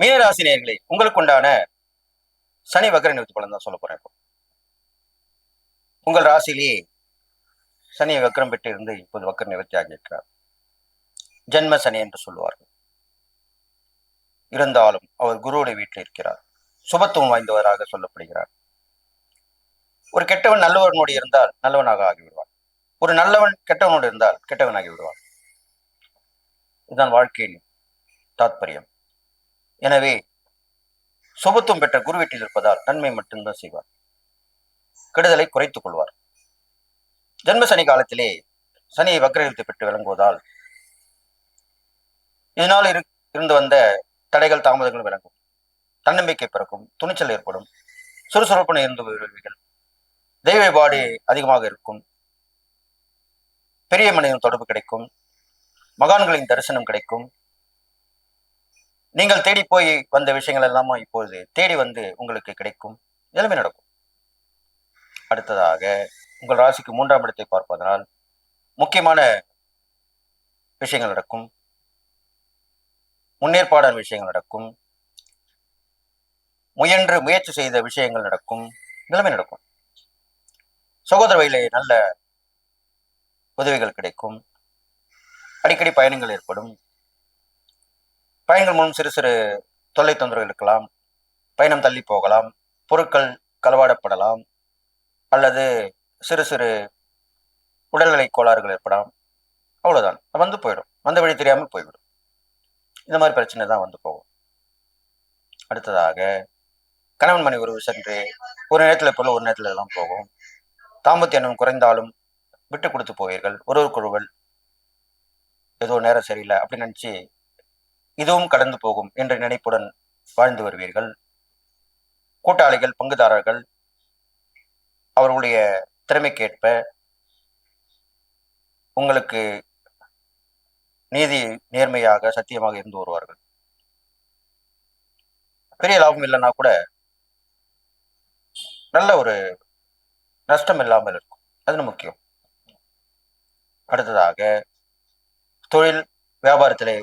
மீனராசி நேயர்களே உங்களுக்கு உண்டான சனி வக்கர நிவர்த்தி பலன் தான் சொல்ல போறேன் இப்போ. உங்கள் ராசியிலேயே சனி வக்கரம் பெற்று இருந்து இப்போது வக்கர நிவர்த்தி ஆகியிருக்கிறார். ஜென்ம சனி என்று சொல்லுவார்கள். இருந்தாலும் அவர் குருவுடைய வீட்டில் இருக்கிறார். சுபத்துவம் வாய்ந்தவராக சொல்லப்படுகிறார். ஒரு கெட்டவன் நல்லவனோடு இருந்தால் நல்லவனாக ஆகிவிடுவான். ஒரு நல்லவன் கெட்டவனோடு இருந்தால் கெட்டவனாகி விடுவான். இதுதான் வாழ்க்கையின் தாத்பரியம். எனவே சுபத்துவம் பெற்ற குரு வீட்டில் இருப்பதால் நன்மை மட்டும்தான் செய்வார். கெடுதலை குறைத்துக் கொள்வார். ஜென்ம சனி காலத்திலே சனியை வக்ரகத்தை பெற்று விளங்குவதால் இதனால் இரு இருந்து வந்த தடைகள் தாமதங்கள் விளங்கும். தன்னம்பிக்கை பிறக்கும் துணிச்சல் ஏற்படும் சுறுசுறுப்புடன் இருந்து வருவீர்கள் தெய்வ வழிபாடு அதிகமாக இருக்கும். பெரிய மனிதன் தொடர்பு கிடைக்கும். மகான்களின் தரிசனம் கிடைக்கும். நீங்கள் தேடி போய் வந்த விஷயங்கள் எல்லாமா இப்போது தேடி வந்து உங்களுக்கு கிடைக்கும். எல்லாமே நடக்கும். அடுத்ததாக உங்கள் ராசிக்கு மூன்றாம் இடத்தை பார்ப்பதனால் முக்கியமான விஷயங்கள் நடக்கும். முன்னேற்பாடான விஷயங்கள் நடக்கும். முயன்று முயற்சி செய்த விஷயங்கள் நடக்கும். எல்லாமே நடக்கும். சகோதர வழியிலே நல்ல உதவிகள் கிடைக்கும். அடிக்கடி பயணங்கள் ஏற்படும். பயணங்கள் மூலம் சிறு சிறு தொல்லை தொந்தரவுகள் இருக்கலாம். பயணம் தள்ளி போகலாம். பொருட்கள் களவாடப்படலாம். அல்லது சிறு சிறு உடல்நிலை கோளாறுகள் ஏற்படலாம். அவ்வளோதான் வந்து போயிடும். வந்த வழி தெரியாமல் போய்விடும். இந்த மாதிரி பிரச்சனை தான் வந்து போகும். அடுத்ததாக கணவன் மனைவி உறவு சென்று ஒரு நேரத்தில் போல ஒரு நேரத்தில் எல்லாம் போகும். தாம்பத்திய எண்ணம் குறைந்தாலும் விட்டு கொடுத்து போவீர்கள். ஒருவருக்கொருவர் ஏதோ நேரம் சரியில்லை அப்படின்னு நினச்சி இதுவும் கடந்து போகும் என்ற நினைப்புடன் வாழ்ந்து வருவீர்கள். கூட்டாளிகள் பங்குதாரர்கள் அவர்களுடைய திறமைக்கேற்ப உங்களுக்கு நீதி நேர்மையாக சத்தியமாக இருந்து வருவார்கள். பெரிய லாபம் இல்லைன்னா கூட நல்ல ஒரு நஷ்டம் இல்லாமல் இருக்கும். அது முக்கியம். அடுத்ததாக தொழில் வியாபாரத்திலே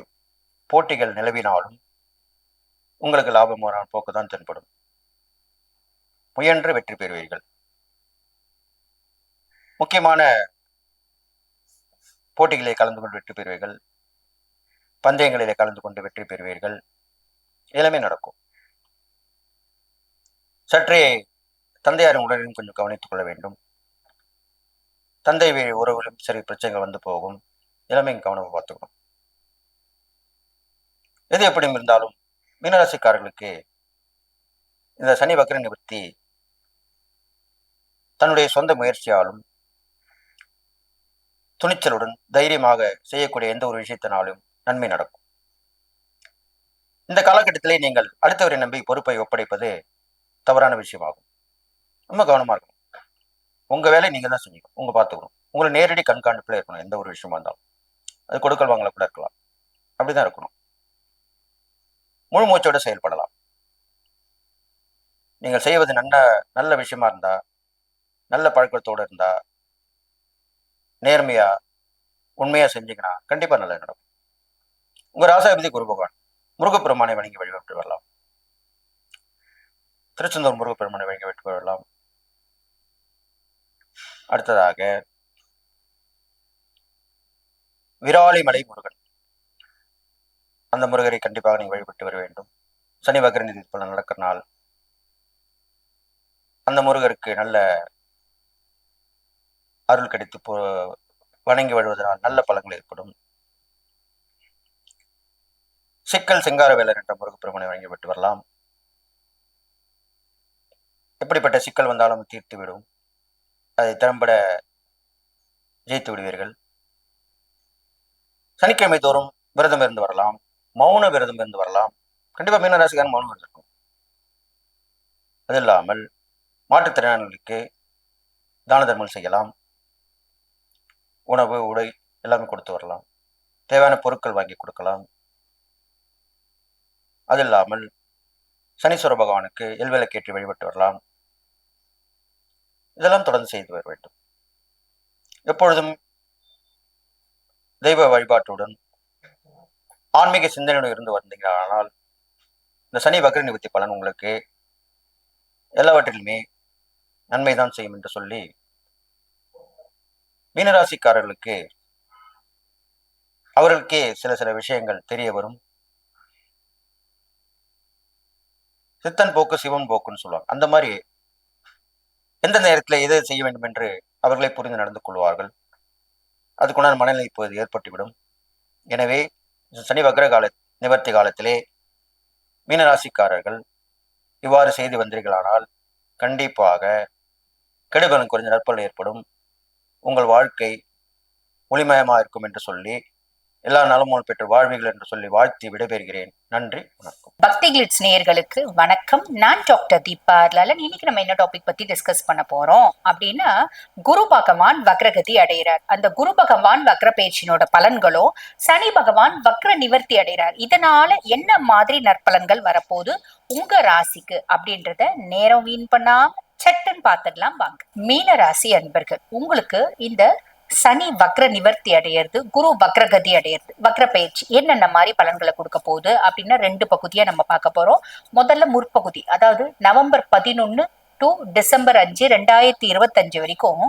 போட்டிகள் நிலவினாலும் உங்களுக்கு லாபமான போக்கு தான் தென்படும். முயன்று வெற்றி பெறுவீர்கள். முக்கியமான போட்டிகளை கலந்து கொண்டு வெற்றி பெறுவீர்கள். பந்தயங்களிலே கலந்து கொண்டு வெற்றி பெறுவீர்கள். எல்லாமே நடக்கும். சற்றே தந்தையாரின் உடலையும் கொஞ்சம் கவனித்துக் கொள்ள வேண்டும். தந்தை உறவிலும் சரி பிரச்சனைகள் வந்து போகும். எல்லாமே கவனமாக பார்த்துக்கணும். எது எப்படியும் இருந்தாலும் மீனராசிக்காரர்களுக்கு இந்த சனி வக்கர நிவர்த்தி தன்னுடைய சொந்த முயற்சியாலும் துணிச்சலுடன் தைரியமாக செய்யக்கூடிய எந்த ஒரு விஷயத்தினாலும் நன்மை நடக்கும். இந்த காலகட்டத்திலே நீங்கள் அடுத்தவரை நம்பி பொறுப்பை ஒப்படைப்பது தவறான விஷயமாகும். ரொம்ப கவனமாக இருக்கணும். உங்க வேலையை நீங்க தான் செஞ்சுக்கணும். உங்க பார்த்துக்கணும். உங்களை நேரடி கண்காணிப்பில் இருக்கணும். எந்த ஒரு விஷயமா இருந்தாலும். அது கொடுக்கல் வாங்கல கூட இருக்கலாம். அப்படிதான் இருக்கணும். முழு மூச்சோடு செயல்படலாம். நீங்கள் செய்வது நல்ல நல்ல விஷயமா இருந்தா நல்ல பழக்கத்தோடு இருந்தா நேர்மையா உண்மையா செஞ்சீங்கன்னா கண்டிப்பா நல்லது நடக்கும். உங்க ராசாபதி குரு பகவான் முருகப்பெருமானை வணங்கி வழிபட்டு வரலாம். திருச்செந்தூர் முருகப்பெருமானை வணங்கி வழிபட்டு வரலாம். அடுத்ததாக விராலிமலை முருகன். அந்த முருகரை கண்டிப்பாக நீங்கள் வழிபட்டு வர வேண்டும். சனி வக்கர நிதி பலன் நடக்கிற நாள். அந்த முருகருக்கு நல்ல அருள் கிடைத்து போ வணங்கி வழுவதனால் நல்ல பலங்கள் ஏற்படும். சிக்கல் சிங்காரவேலர் என்ற முருகப்பெருமனை வழங்கிவிட்டு வரலாம். எப்படிப்பட்ட சிக்கல் வந்தாலும் தீர்த்து விடும். அதை திறம்பட ஜெயித்து விடுவீர்கள். சனிக்கிழமை தோறும் விரதம் இருந்து வரலாம். மௌன விரதம் இருந்து வரலாம். கண்டிப்பா மீனராசிக்காரன் மௌன விரதம் இருக்கும். அது இல்லாமல் மாற்றுத்திறனாளிகளுக்கு தான தர்மம் செய்யலாம். உணவு உடை எல்லாமே கொடுத்து வரலாம். தேவையான பொருட்கள் வாங்கி கொடுக்கலாம். அது இல்லாமல் சனீஸ்வர பகவானுக்கு எல்விளக்கேற்றி வழிபட்டு வரலாம். இதெல்லாம் தொடர்ந்து செய்து வர வேண்டும். எப்பொழுதும் தெய்வ வழிபாட்டுடன் ஆன்மீக சிந்தனையுடன் இருந்து வந்தீங்களானால் இந்த சனி வக்ர நிவர்த்தி பலன் உங்களுக்கு எல்லாவற்றிலுமே நன்மைதான் செய்யும் என்று சொல்லி மீனராசிக்காரர்களுக்கு அவர்களுக்கே சில சில விஷயங்கள் தெரிய வரும். சித்தன் போக்கு சிவன் போக்குன்னு சொல்லுவாங்க. அந்த மாதிரி எந்த நேரத்தில் எதை செய்ய வேண்டும் என்று அவர்களை புரிந்து நடந்து கொள்வார்கள். அதுக்குண்டான மனநிலை இப்போது ஏற்பட்டுவிடும். எனவே சனி வக்ர கால நிவர்த்தி காலத்திலே மீனராசிக்காரர்கள் இவ்வாறு செய்து வந்தீர்களானால் கண்டிப்பாக கெடுபலன் குறைந்த நற்பல் ஏற்படும். உங்கள் வாழ்க்கை ஒளிமயமாக இருக்கும் என்று சொல்லி எல்லா நலமும் பெற்று வாழ்வீர்கள் என்று சொல்லி வாழ்த்தி விடைபெறுகிறேன். நன்றி வணக்கம். பக்தி கிளிட்ஸ் நேயர்களுக்கு வணக்கம். நான் டாக்டர் தீபா லலன் இன்னைக்கு நம்ம என்ன டாபிக் பத்தி டிஸ்கஸ் பண்ண போறோம்? அப்படின்னா குரு பகவான் வக்ரகதி அடைகிறார். அந்த குரு பகவான் வக்ர பயிற்சியினோட பலன்களோ சனி பகவான் வக்ர நிவர்த்தி அடைகிறார். இதனால என்ன மாதிரி நற்பலன்கள் வரப்போகுது? உங்க ராசிக்கு அப்படின்றத நேரம் வீண் பண்ணாம சட்டன் பார்த்துடலாம் வாங்க. மீன ராசி அன்பர்கள் உங்களுக்கு இந்த சனி வக்ர நிவர்த்தி அடையிறது குரு வக்ரகதி அடையிறது வக்ர பயிற்சி என்னென்ன மாதிரி பலன்களை கொடுக்க போகுது அப்படின்னா ரெண்டு பகுதியா நம்ம பார்க்க போறோம். முதல்ல முற்பகுதி அதாவது நவம்பர் பதினொன்னு டு டிசம்பர் அஞ்சு ரெண்டாயிரத்தி இருபத்தஞ்சு வரைக்கும்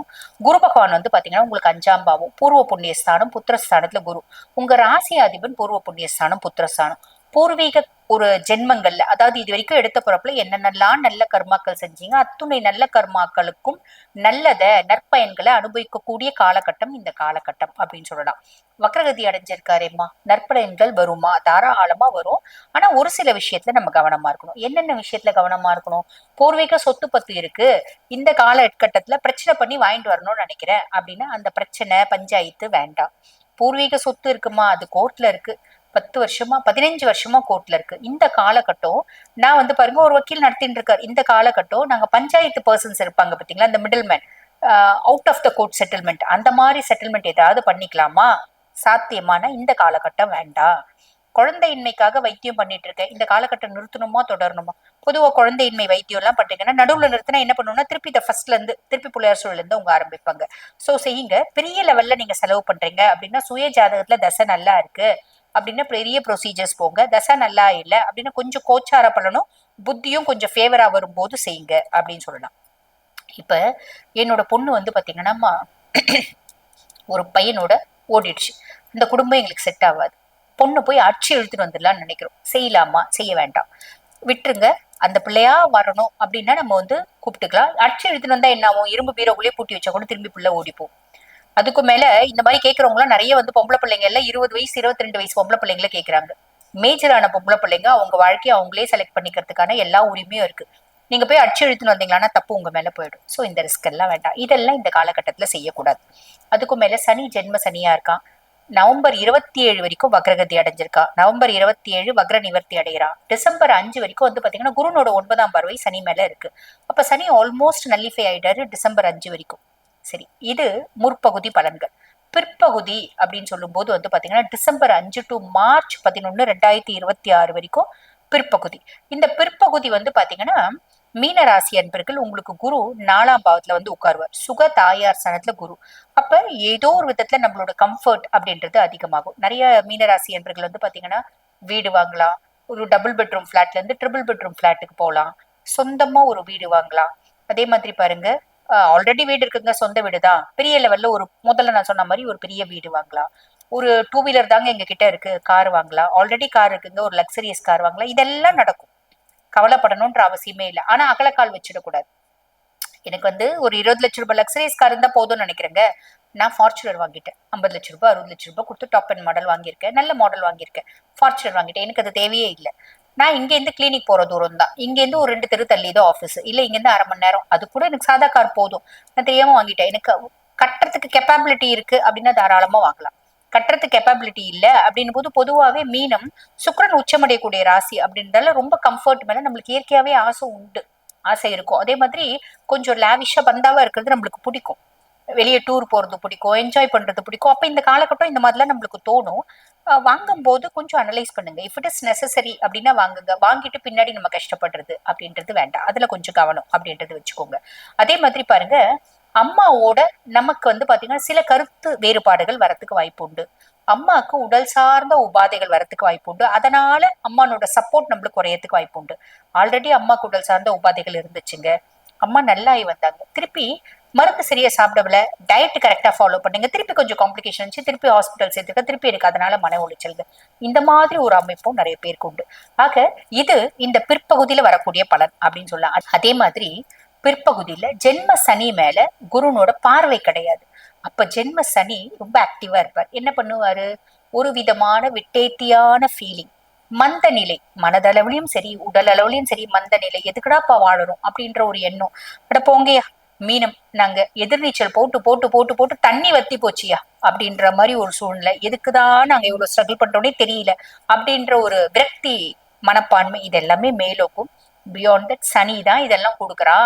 குரு பகவான் வந்து பாத்தீங்கன்னா உங்களுக்கு அஞ்சாம் பாவம் பூர்வ புண்ணியஸ்தானம் புத்திரஸ்தானத்துல குரு. உங்க ராசி அதிபன் பூர்வ புண்ணியஸ்தானம் புத்திரஸ்தானம். பூர்வீக ஒரு ஜென்மங்கள்ல அதாவது இது வரைக்கும் எடுத்த பிறப்புல என்னென்னலாம் நல்ல கர்மாக்கள் செஞ்சீங்க அத்துணை நல்ல கர்மாக்களுக்கும் நல்லத நற்பயன்களை அனுபவிக்கக்கூடிய காலகட்டம் இந்த காலகட்டம் அப்படின்னு சொல்லலாம். வக்ரகதி அடைஞ்சிருக்காரேம்மா நற்பயன்கள் வருமா? தாராளமா வரும். ஆனா ஒரு சில விஷயத்துல நம்ம கவனமா இருக்கணும். என்னென்ன விஷயத்துல கவனமா இருக்கணும்? பூர்வீக சொத்து பத்து இருக்கு. இந்த காலகட்டத்துல பிரச்சனை பண்ணி வாங்கிட்டு வரணும்னு நினைக்கிறேன். அப்படின்னா அந்த பிரச்சனை பஞ்சாயத்து வேண்டாம். பூர்வீக சொத்து இருக்குமா? அது கோர்ட்ல இருக்கு. பத்து வருஷமா பதினஞ்சு வருஷமா கோர்ட்ல இருக்கு. இந்த காலகட்டம் நான் வந்து பாருங்க ஒரு வக்கீல் நடத்திட்டு இருக்காரு. இந்த காலகட்டம் நாங்க பஞ்சாயத்து பர்சன்ஸ் இருப்பாங்க பாத்தீங்களா இந்த middle man out of the court settlement அந்த மாதிரி செட்டில்மெண்ட் ஏதாவது பண்ணிக்கலாமா? சாத்தியமான இந்த காலகட்டம் வேண்டாம். குழந்தையின்மைக்காக வைத்தியம் பண்ணிட்டு இருக்கேன் இந்த காலகட்டம் நிறுத்தணுமா தொடரணுமா? பொதுவாக குழந்தையின்மை வைத்தியம் எல்லாம் பண்றீங்கன்னா நடுவில் நிறுத்தினா என்ன பண்ணுவோம்னா திருப்பி இந்த ஃபர்ஸ்ட்ல இருந்து திருப்பி பிள்ளையார் சூழல இருந்து அவங்க ஆரம்பிப்பாங்க. ஸோ செய்யுங்க. பெரிய லெவல்ல நீங்க செலவு பண்றீங்க அப்படின்னா சுய ஜாதகத்துல தசை நல்லா இருக்கு. அப்படின்னா பெரிய ப்ரொசீஜர்ஸ் போங்க. தசை நல்லா இல்லை அப்படின்னா கொஞ்சம் கோச்சார பலனும் புத்தியும் கொஞ்சம் ஃபேவரா வரும்போது செய்யுங்க அப்படின்னு சொல்லலாம். இப்ப என்னோட பொண்ணு வந்து பாத்தீங்கன்னா ஒரு பையனோட ஓடிடுச்சு. இந்த குடும்பம் எங்களுக்கு செட் ஆகாது. பொண்ணு போய் அடிச்சு எழுத்துட்டு வந்துடலாம்னு நினைக்கிறோம். செய்யலாமா? செய்ய வேண்டாம். விட்டுருங்க. அந்த பிள்ளையா வரணும் அப்படின்னா நம்ம வந்து கூப்பிட்டுக்கலாம். அடிச்சு எழுத்துட்டு வந்தா என்ன ஆகும்? இரும்பு பீரோக்குள்ளேயே பூட்டி வச்சா கூட திரும்பி பிள்ளை ஓடிப்போம். அதுக்கு மேல இந்த மாதிரி கேட்கறவங்களாம் நிறைய வந்து பொம்பளை பிள்ளைங்க எல்லாம் இருபது வயசு இருபத்தி ரெண்டு வயசு பொம்பளை பிள்ளைங்கள கேட்கறாங்க மேஜரான பொம்பளை பிள்ளைங்க அவங்க வாழ்க்கையை அவங்களே செலக்ட் பண்ணிக்கிறதுக்கான எல்லா உரிமையும் இருக்கு. நீங்க போய் அடிச்சு இழுத்துன்னு வந்தீங்கன்னா தப்பு உங்க மேல போயிடும். ஸோ இந்த ரிஸ்க் எல்லாம் வேண்டாம். இதெல்லாம் இந்த காலகட்டத்துல செய்யக்கூடாது. அதுக்கு மேல சனி ஜென்ம சனியா இருக்கான் நவம்பர் இருபத்தி ஏழு வரைக்கும் வக்ரகதி அடைஞ்சிருக்கா? நவம்பர் இருபத்தி ஏழு வக்ர நிவர்த்தி அடைகிறான் டிசம்பர் அஞ்சு வரைக்கும் வந்து பாத்தீங்கன்னா குருனோட ஒன்பதாம் பார்வை சனி மேல இருக்கு. அப்ப சனி ஆல்மோஸ்ட் நல்லிஃபை ஆயிட்டாரு டிசம்பர் அஞ்சு வரைக்கும். சரி இது முற்பகுதி பலன்கள். பிற்பகுதி அப்படின்னு சொல்லும்போது வந்து பாத்தீங்கன்னா டிசம்பர் அஞ்சு டு மார்ச் பதினொன்னு ரெண்டாயிரத்தி இருபத்தி ஆறு வரைக்கும் பிற்பகுதி. இந்த பிற்பகுதி வந்து பாத்தீங்கன்னா மீன ராசி அன்பர்கள் உங்களுக்கு குரு நாலாம் பாவத்துல வந்து உட்காருவார். சுக தாயார் சனத்துல குரு. அப்ப ஏதோ ஒரு விதத்துல நம்மளோட கம்ஃபர்ட் அப்படின்றது அதிகமாகும். நிறைய மீனராசி அன்பர்கள் வந்து பாத்தீங்கன்னா வீடு வாங்கலாம். ஒரு டபுள் பெட்ரூம் ஃபிளாட்ல இருந்து ட்ரிபிள் பெட்ரூம் ஃபிளாட்டுக்கு போகலாம். சொந்தமா ஒரு வீடு வாங்கலாம். அதே மாதிரி பாருங்க ஆல்ரெடி வீடு இருக்குங்க சொந்த வீடு தான் பெரிய லெவல்ல ஒரு முதல்ல நான் சொன்ன மாதிரி ஒரு பெரிய வீடு வாங்கலாம். ஒரு டூ வீலர் தாங்க எங்க கிட்ட இருக்கு கார் வாங்கலாம். ஆல்ரெடி கார் இருக்குங்க ஒரு லக்ஸரியஸ் கார் வாங்கலாம். இதெல்லாம் நடக்கும். கவலைப்படணும்ன்ற அவசியமே இல்லை. ஆனா அகலக்கால் வச்சிடக்கூடாது. எனக்கு வந்து ஒரு இருபது லட்ச ரூபாய் லக்ஸரியஸ் கார் இருந்தா போதும்னு நினைக்கிறேங்க. நான் ஃபார்ச்சுனர் வாங்கிட்டேன். ஐம்பது லட்ச ரூபாய் அறுபது லட்ச ரூபாய் கொடுத்து டாப் அண்ட் மாடல் வாங்கியிருக்கேன். நல்ல மாடல் வாங்கியிருக்கேன். ஃபார்ச்சுனர் வாங்கிட்டேன். எனக்கு அது தேவையே இல்லை. நான் இங்கேருந்து கிளினிக் போற தூரம் தான் இங்கேருந்து ஒரு ரெண்டு தெரு தள்ளி தான் ஆஃபீஸ் இல்லை இங்கேருந்து அரை மணி நேரம். அது கூட எனக்கு சாதா கார் போதும். நான் தெரியாம வாங்கிட்டேன். எனக்கு கட்டுறதுக்கு கெப்பாபிலிட்டி இருக்கு அப்படின்னா தாராளமா வாங்கலாம். கட்டுறதுக்கு கெப்பாபிலிட்டி இல்லை அப்படின்னும் போது பொதுவாகவே மீனம் சுக்கரன் உச்சமடையக்கூடிய ராசி அப்படின்றதால ரொம்ப கம்ஃபர்ட் மேல நம்மளுக்கு இயற்கையாவே ஆசை உண்டு. ஆசை இருக்கும். அதே மாதிரி கொஞ்சம் லேவிஷா பந்தாவா இருக்கிறது நம்மளுக்கு பிடிக்கும். வெளியே டூர் போறது பிடிக்கும். என்ஜாய் பண்றது பிடிக்கும். அப்ப இந்த காலகட்டம் இந்த மாதிரிலாம் நம்மளுக்கு தோணும். வாங்கும் போது கொஞ்சம் அனலைஸ் பண்ணுங்க. இஃப் இட் இஸ் நெசசரி அப்படின்னா வாங்குங்க. வாங்கிட்டு பின்னாடி நம்ம கஷ்டப்படுறது அப்படின்றது வேண்டாம். அதுல கொஞ்சம் கவனம் அப்படின்றது வச்சுக்கோங்க. அதே மாதிரி பாருங்க அம்மாவோட நமக்கு வந்து பாத்தீங்கன்னா சில கருத்து வேறுபாடுகள் வரத்துக்கு வாய்ப்பு உண்டு. அம்மாவுக்கு உடல் சார்ந்த உபாதைகள் வரத்துக்கு வாய்ப்பு உண்டு. அதனால அம்மானோட சப்போர்ட் நம்மளுக்கு குறையறதுக்கு வாய்ப்பு உண்டு. ஆல்ரெடி அம்மாக்கு உடல் சார்ந்த உபாதைகள் இருந்துச்சுங்க. அம்மா நல்லாயி வந்தாங்க. திருப்பி மருந்து சரியா சாப்பிடவில்ல டயட் கரெக்டா ஃபாலோ பண்ணுங்க. திருப்பி கொஞ்சம் காம்ப்ளிகேஷன் இருந்துச்சு திருப்பி ஹாஸ்பிட்டல் சேர்த்துக்க திருப்பி எனக்கு அதனால மன உளைச்சல்கள். இந்த மாதிரி ஒரு அமைப்பும் நிறைய பேருக்கு உண்டு. ஆக இது இந்த பிற்பகுதியில வரக்கூடிய பலன் அப்படின்னு சொல்லலாம். அதே மாதிரி பிற்பகுதியில ஜென்ம சனி மேல குருனோட பார்வை கிடையாது. அப்ப ஜென்ம சனி ரொம்ப ஆக்டிவா இருப்பார். என்ன பண்ணுவாரு? ஒரு விதமான விட்டேத்தியான ஃபீலிங் மந்த நிலை. மனதளவுலயும் சரி உடல் அளவுலயும் சரி மந்த நிலை. எதுக்குடாப்பா வாழறோம் அப்படின்ற ஒரு எண்ணம். அட போங்கயா மீனம் நாங்க எதிர்நீச்சல் போட்டு போட்டு போட்டு போட்டு தண்ணி வத்தி போச்சியா? அப்படின்ற மாதிரி ஒரு சூழ்நிலை. எதுக்குதான் நாங்க இவ்வளவு ஸ்ட்ரகிள் பண்றோனே தெரியல. அப்படின்ற ஒரு விரக்தி மனப்பான்மை இது எல்லாமே மேலோக்கும். பியாண்ட் தட் சனி தான் இதெல்லாம் கொடுக்குறா.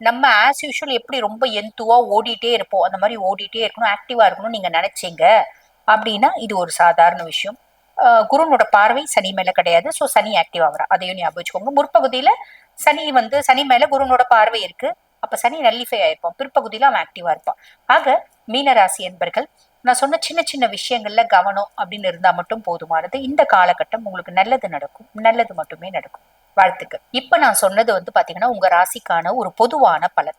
நம்ம ஆஸ் யூஷுவல் எப்படி ரொம்ப எந்துவா ஓடிட்டே இருப்போம். அந்த மாதிரி ஓடிட்டே இருக்கணும் ஆக்டிவா இருக்கணும் நீங்க நினைச்சீங்க அப்படின்னா இது ஒரு சாதாரண விஷயம். குருனோட பார்வை சனி மேல கிடையாது. ஸோ சனி ஆக்டிவ் ஆகிறா. அதையும் ஞாபகம் வச்சுக்கோங்க. முற்பகுதியில சனி வந்து சனி மேல குருனோட பார்வை இருக்கு. அப்ப சனி நல்லிஃபை ஆயிருப்பான். பிற்பகுதியில அவன் ஆக்டிவா இருப்பான். ஆக மீனராசி என்பர்கள் நான் சொன்ன சின்ன சின்ன விஷயங்கள்ல கவனம் அப்படின்னு இருந்தா மட்டும் போதுமானது. இந்த காலகட்டம் உங்களுக்கு நல்லது நடக்கும். நல்லது மட்டுமே நடக்கும். வாழ்த்துக்கள். இப்ப நான் சொன்னது வந்து பாத்தீங்கன்னா உங்க ராசிக்கான ஒரு பொதுவான பலன்.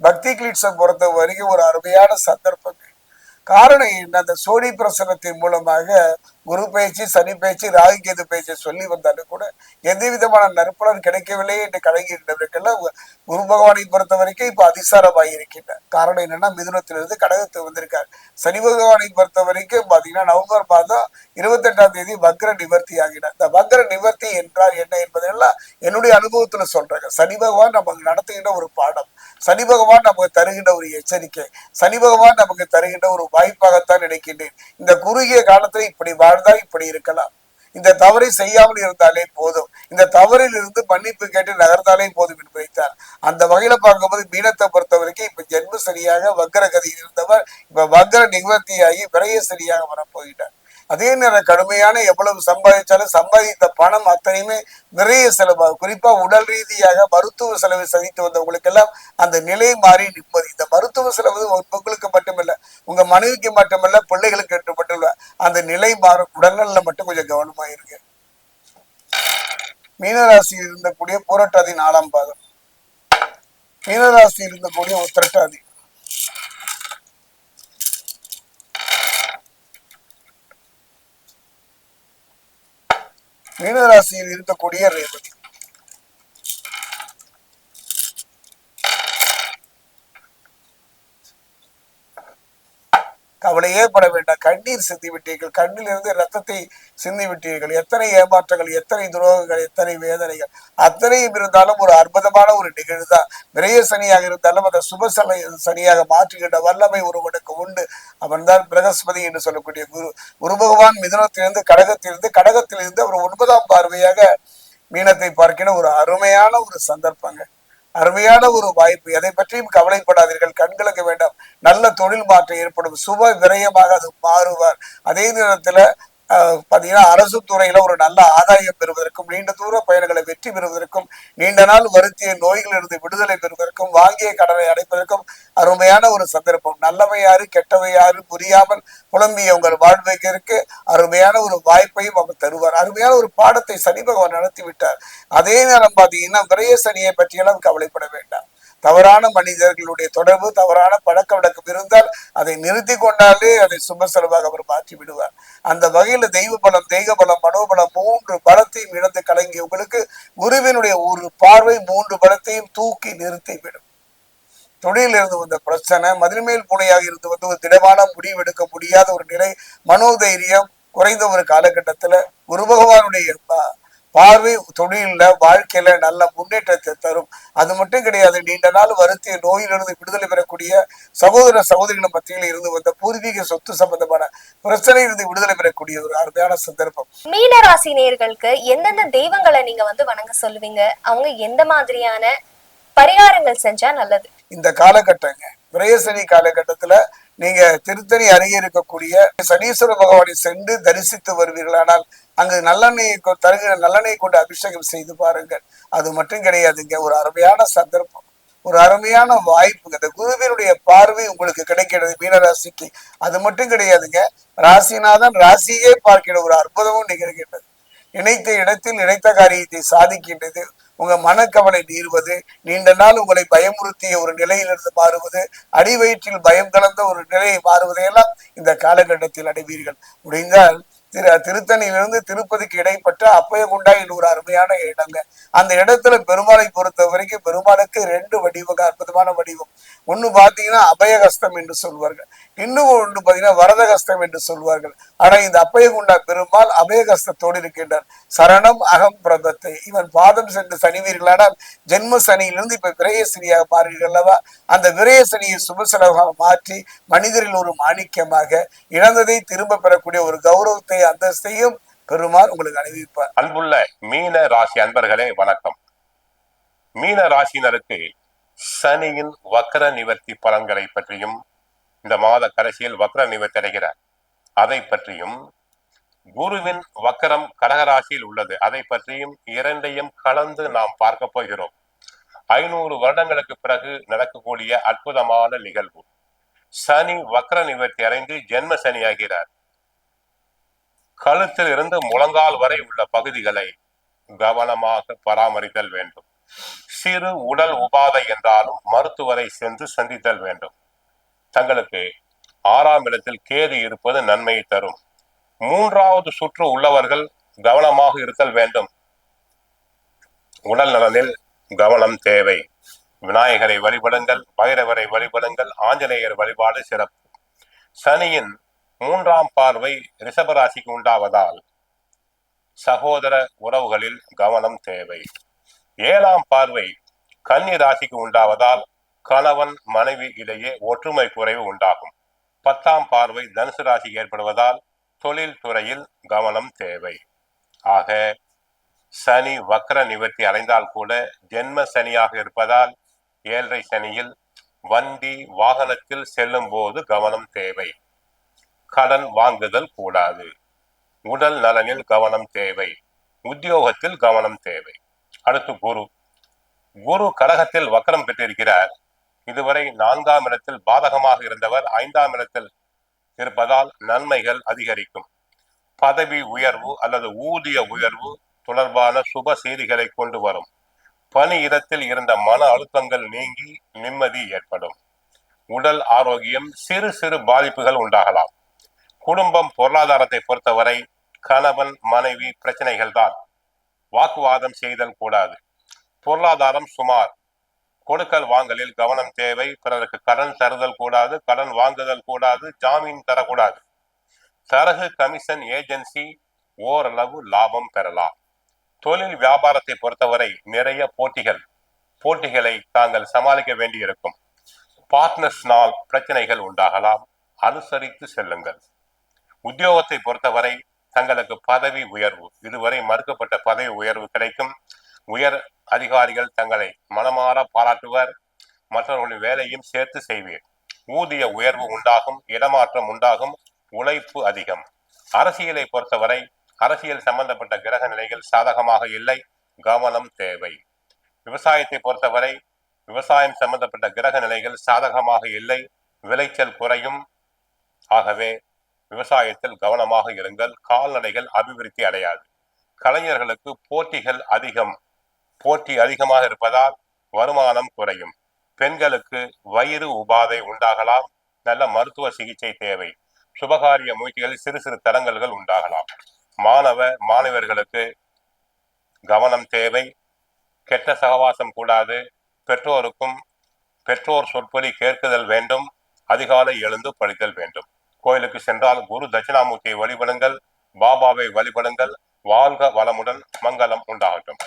பக்தி கிளீட்ஸை பொறுத்த வரைக்கும் ஒரு அருமையான சந்தர்ப்பங்கள். காரணம் என்ன? அந்த சோனி பிரசனத்தின் மூலமாக குரு பேச்சு சனி பேச்சு ராகுகேது பேச்சு சொல்லி வந்தாலும் கூட எந்த விதமான நற்பலன் கிடைக்கவில்லை என்று கலங்கின்றவர்கள்லாம் குரு பகவானை பொறுத்த வரைக்கும் இப்ப அதிசாரமாகி இருக்கின்றார் காரணம் என்னன்னா மிதுனத்திலிருந்து கடகத்துக்கு வந்திருக்கார். சனி பகவானை பொறுத்த வரைக்கும் பாத்தீங்கன்னா நவம்பர் மாதம் இருபத்தெட்டாம் தேதி வக்ர நிவர்த்தி ஆகினார். இந்த வக்ர நிவர்த்தி என்றால் என்ன என்பதெல்லாம் என்னுடைய அனுபவத்துல சொல்றாங்க. சனி பகவான் நமக்கு நடத்துகின்ற ஒரு பாடம். சனி பகவான் நமக்கு தருகின்ற ஒரு எச்சரிக்கை. சனி பகவான் நமக்கு தருகின்ற ஒரு வாய்ப்பாகத்தான் நினைக்கின்றேன். இந்த குறுகிய காலத்துல இப்படி வாழ்ந்தால் இப்படி இருக்கலாம். இந்த தவறை செய்யாமல் இருந்தாலே போதும். இந்த தவறில் இருந்து மன்னிப்பு கேட்டு நகர்ந்தாலே போதும் என்று வைத்தார். அந்த வகையில பார்க்கும்போது மீனத்தை பொறுத்த வரைக்கும் இப்ப ஜென்ம சரியாக வக்கர கதியில் இருந்தவர் இப்ப வக்கர நிவர்த்தியாகி விரைய சரியாக வரப்போகிறார். அதே நேரம் கடுமையான எவ்வளவு சம்பாதிச்சாலும் சம்பாதித்த பணம் அத்தனையுமே நிறைய செலவாகும் குறிப்பா உடல் ரீதியாக மருத்துவ செலவை சந்தித்து வந்தவங்களுக்கெல்லாம் அந்த நிலை மாறி நிம்மதி இந்த மருத்துவ செலவு உங்களுக்கு மட்டுமல்ல உங்க மனைவிக்கு மட்டுமல்ல பிள்ளைகளுக்கு என்று மட்டுமல்ல அந்த நிலை மாறும் உடல்நல மட்டும் கொஞ்சம் கவனமா இருக்கு மீனராசியில் இருந்தக்கூடிய பூரட்டாதி நாலாம் பாதம். மீனராசியில் இருந்தக்கூடிய உத்திரட்டாதி. மீனராசியில் இருக்கக்கூடிய ரேவதி. கவலையே பட வேண்டாம் கண்ணீர் சிந்தி விட்டீர்கள் கண்ணிலிருந்து ரத்தத்தை சிந்தி விட்டீர்கள் எத்தனை ஏமாற்றங்கள் எத்தனை துரோகங்கள் எத்தனை வேதனைகள். அத்தனையும் இருந்தாலும் ஒரு அற்புதமான ஒரு நிகழ்வுதான் விரைய சனியாக இருந்தாலும் அதை சுப சனியாக மாற்றுகின்ற வல்லமை ஒருவனுக்கு உண்டு. அவன்தான் பிரகஸ்பதி என்று சொல்லக்கூடிய குரு. குரு பகவான் மிதுனத்திலிருந்து கடகத்திலிருந்து கடகத்திலிருந்து அவர் ஒன்பதாம் பார்வையாக மீனத்தை பார்க்கிற ஒரு அருமையான ஒரு சந்தர்ப்பங்க. அருமையான ஒரு வாய்ப்பு. எதை பற்றியும் கவலைப்படாதீர்கள். கண்களுக்கு வேண்டாம். நல்ல தொழில் மாற்றம் ஏற்படும். சுப விரயமாக அது மாறுவார். அதே நேரத்துல பார்த்தீங்கன்னா அரசு துறையில ஒரு நல்ல ஆதாயம் பெறுவதற்கும் நீண்ட தூர பயணங்களை வெற்றி பெறுவதற்கும் நீண்ட நாள் வருத்திய நோய்களிலிருந்து விடுதலை பெறுவதற்கும் வாங்கிய கடனை அடைப்பதற்கும் அருமையான ஒரு சந்தர்ப்பம். நல்லவை யாரு கெட்டவை யாரு புரியாமல் புலம்பிய உங்கள் வாழ்வைக்கு அருமையான ஒரு வாய்ப்பையும் அவர் தருவார். அருமையான ஒரு பாடத்தை சனி பகவான் நடத்தி விட்டார் அதே நேரம் பார்த்தீங்கன்னா விரைய சனியை பற்றியெல்லாம் கவலைப்பட வேண்டாம். தவறான மனிதர்களுடைய தொடர்பு தவறான பழக்க வழக்கம் இருந்தால் அதை நிறுத்தி கொண்டாலே அதை சுப செலவாக அவர் மாற்றி விடுவார். அந்த வகையில தெய்வ பலம் தெய்வ பலம் மனோபலம் மூன்று பலத்தையும் இழந்து கலங்கிய உங்களுக்கு குருவினுடைய ஒரு பார்வை மூன்று பலத்தையும் தூக்கி நிறுத்தி விடும். தொழிலில் இருந்து வந்த பிரச்சனை மதில்மேல் பூனையாக இருந்து வந்து ஒரு திடமான முடிவெடுக்க முடியாத ஒரு நிலை மனோதைரியம் குறைந்த ஒரு காலகட்டத்துல குரு பகவானுடைய பார்வை தொழில வாழ்க்கையில நல்ல முன்னேற்றத்தை தரும். அது மட்டும் கிடையாது நீண்ட நாள் வருத்திய நோயிலிருந்து விடுதலை பெறக்கூடிய சகோதர சகோதரிகள் மத்தியில் இருந்து வந்த பூர்வீக சொத்து சம்பந்தமான பிரச்சனையிலிருந்து விடுதலை பெறக்கூடிய ஒரு அருமையான சந்தர்ப்பம். மீன ராசி நேயர்களுக்கு எந்தெந்த தெய்வங்களை நீங்க வந்து வணங்க சொல்லுவீங்க? அவங்க எந்த மாதிரியான பரிகாரங்கள் செஞ்சா நல்லது? இந்த காலகட்டங்க விரயசனி காலகட்டத்துல நீங்க திருத்தணி அருகே இருக்கக்கூடிய சனீஸ்வர பகவானை சென்று தரிசித்து வருவீர்களானால் அங்கு நல்லெண்ணெயை கொ- தருகிற நல்லெண்ணெயை கொண்டு அபிஷேகம் செய்து பாருங்கள். அது மட்டும் கிடையாதுங்க. ஒரு அருமையான சந்தர்ப்பம். ஒரு அருமையான வாய்ப்புங்க. இந்த குருவினுடைய பார்வை உங்களுக்கு கிடைக்கிறது மீனராசிக்கு. அது மட்டும் கிடையாதுங்க. ராசிநாதன் ராசியே பார்க்கிற ஒரு அற்புதமும் நிகழ்கின்றது. இணைத்த இடத்தில் இணைத்த காரியத்தை சாதிக்கின்றது. உங்க மனக்கவலை நீர்வது. நீண்ட நாள் உங்களை பயமுறுத்திய ஒரு நிலையிலிருந்து மாறுவது. அடிவயிற்றில் பயம் கலந்த ஒரு நிலையை மாறுவதையெல்லாம் இந்த காலகட்டத்தில் அடைவீர்கள். முடிந்தால் திரு திருத்தணியிலிருந்து திருப்பதிக்கு இடைப்பட்ட அப்பயகுண்டா என்ற ஒரு அருமையான இடங்க. அந்த இடத்துல பெருமாளை பொறுத்த வரைக்கும் பெருமாளுக்கு ரெண்டு வடிவங்க அற்புதமான வடிவம். ஒண்ணு பாத்தீங்கன்னா அபயகஸ்தம் என்று சொல்வார்கள். இன்னும் ஒன்று பாத்தீங்கன்னா வரதகஸ்தம் என்று சொல்வார்கள். ஆனால் இந்த அப்பயகுண்டா பெருமாள் அபயகஸ்தத்தோடு இருக்கின்றார். சரணம் அகம் பிரபத்தை இவன் பாதம் சென்று சனிவீர்களானால் ஜென்ம சனியிலிருந்து இப்ப விரய சனியாக அல்லவா? அந்த விரய சனியை சுபசலமாக மாற்றி மனிதரில் ஒரு மாணிக்கமாக இழந்ததை திரும்ப பெறக்கூடிய ஒரு கௌரவத்தை அந்தஸ்தையும் பெருமாள் உங்களுக்கு அணிவிப்பார். அன்புள்ள மீன ராசி அன்பர்களே வணக்கம். மீன ராசினருக்கு சனியின் வக்கர நிவர்த்தி பலன்களை பற்றியும் இந்த மாத கடைசியில் வக்ர நிவர்த்தி அடைகிறார். அதை பற்றியும் குருவின் வக்கரம் கடகராசியில் உள்ளது. அதை பற்றியும் இரண்டையும் கலந்து நாம் பார்க்க போகிறோம். ஐநூறு வருடங்களுக்கு பிறகு நடக்கக்கூடிய அற்புதமான நிகழ்வு. சனி வக்ர நிவர்த்தி அடைந்து ஜென்ம சனியாகிறார். கழுத்தில் இருந்து முழங்கால் வரை உள்ள பகுதிகளை கவனமாக பராமரித்தல் வேண்டும். சிறு உடல் உபாதை என்றாலும் மருத்துவரை சென்று சந்தித்தல் வேண்டும். தங்களுக்கு ஆறாம் இடத்தில் கேது இருப்பது நன்மையை தரும். மூன்றாவது சுற்று உள்ளவர்கள் கவனமாக இருத்தல் வேண்டும். உடல் நலனில் கவனம் தேவை. விநாயகரை வழிபடுங்கள் பைரவரை வழிபடுங்கள் ஆஞ்சநேயர் வழிபாடு சிறப்பு. சனியின் மூன்றாம் பார்வை ரிஷபராசிக்கு உண்டாவதால் சகோதர உறவுகளில் கவனம் தேவை. ஏழாம் பார்வை கன்னி ராசிக்கு உண்டாவதால் கணவன் மனைவி இடையே ஒற்றுமை குறைவு உண்டாகும். பத்தாம் பார்வை தனுசு ராசி ஏற்படுவதால் தொழில் துறையில் கவனம் தேவை. ஆக சனி வக்ர நிவர்த்தி அடைந்தால் கூட ஜென்ம சனியாக இருப்பதால் ஏழரை சனியில் வண்டி வாகனத்தில் செல்லும் போது கவனம் தேவை. கடன் வாங்குதல் கூடாது. உடல் நலனில் கவனம் தேவை. உத்தியோகத்தில் கவனம் தேவை. அடுத்து குரு. குரு கடகத்தில் வக்கரம் பெற்றிருக்கிறார். இதுவரை நான்காம் இடத்தில் பாதகமாக இருந்தவர் ஐந்தாம் இடத்தில் இருப்பதால் நன்மைகள் அதிகரிக்கும். பதவி உயர்வு அல்லது ஊதிய உயர்வு தொடர்பான சுப செய்திகளை கொண்டு வரும். பணி இடத்தில் இருந்த மன அழுத்தங்கள் நீங்கி நிம்மதி ஏற்படும். உடல் ஆரோக்கியம் சிறு சிறு பாதிப்புகள் உண்டாகலாம். குடும்பம் பொருளாதாரத்தை பொறுத்தவரை கணவன் மனைவி பிரச்சனைகள் தான் வாக்குவாதம் செய்தல் கூடாது. பொருளாதாரம் சுமார் கொடுக்கல் வாங்கலில் கவனம் தேவை. பிறருக்கு கடன் தருதல் கூடாது கடன் வாங்குதல் கூடாது ஜாமீன் தரக்கூடாது. சரகு கமிஷன் ஏஜென்சி ஓரளவு லாபம் பெறலாம். தொழில் வியாபாரத்தை பொறுத்தவரை நிறைய போட்டிகள் போட்டிகளை தாங்கள் சமாளிக்க வேண்டியிருக்கும். பார்ட்னர்ஸ்னால் பிரச்சனைகள் உண்டாகலாம். அனுசரித்து செல்லுங்கள். உத்தியோகத்தை பொறுத்தவரை தங்களுக்கு பதவி உயர்வு இதுவரை மறுக்கப்பட்ட பதவி உயர்வு கிடைக்கும். உயர் அதிகாரிகள் தங்களை மனமாற பாராட்டுவர். மற்றவர்களின் வேலையும் சேர்த்து செய்வீர். ஊதிய உயர்வு உண்டாகும் இடமாற்றம் உண்டாகும் உழைப்பு அதிகம். அரசியலை பொறுத்தவரை அரசியல் சம்பந்தப்பட்ட கிரக நிலைகள் சாதகமாக இல்லை கவனம் தேவை. விவசாயத்தை பொறுத்தவரை விவசாயம் சம்பந்தப்பட்ட கிரக நிலைகள் சாதகமாக இல்லை விளைச்சல் குறையும். ஆகவே விவசாயத்தில் கவனமாக இருங்கள் கால்நடைகள் அபிவிருத்தி அடையாது. கலைஞர்களுக்கு போட்டிகள் அதிகம். போட்டி அதிகமாக இருப்பதால் வருமானம் குறையும். பெண்களுக்கு வயிறு உபாதை உண்டாகலாம். நல்ல மருத்துவ சிகிச்சை தேவை. சுபகாரிய முயற்சிகளில் சிறு சிறு தடங்கல்கள் உண்டாகலாம். மாணவ மாணவர்களுக்கு கவனம் தேவை. கெட்ட சகவாசம் கூடாது. பெற்றோருக்கும் பெற்றோர் சொற்பொழி கேட்குதல் வேண்டும். அதிகாலை எழுந்து படித்தல் வேண்டும். கோயிலுக்கு சென்றால் குரு தட்சிணாமூர்த்தியை வழிபடுங்கள். பாபாவை வழிபடுங்கள். வாழ்க வளமுடன் மங்களம் உண்டாகட்டும்.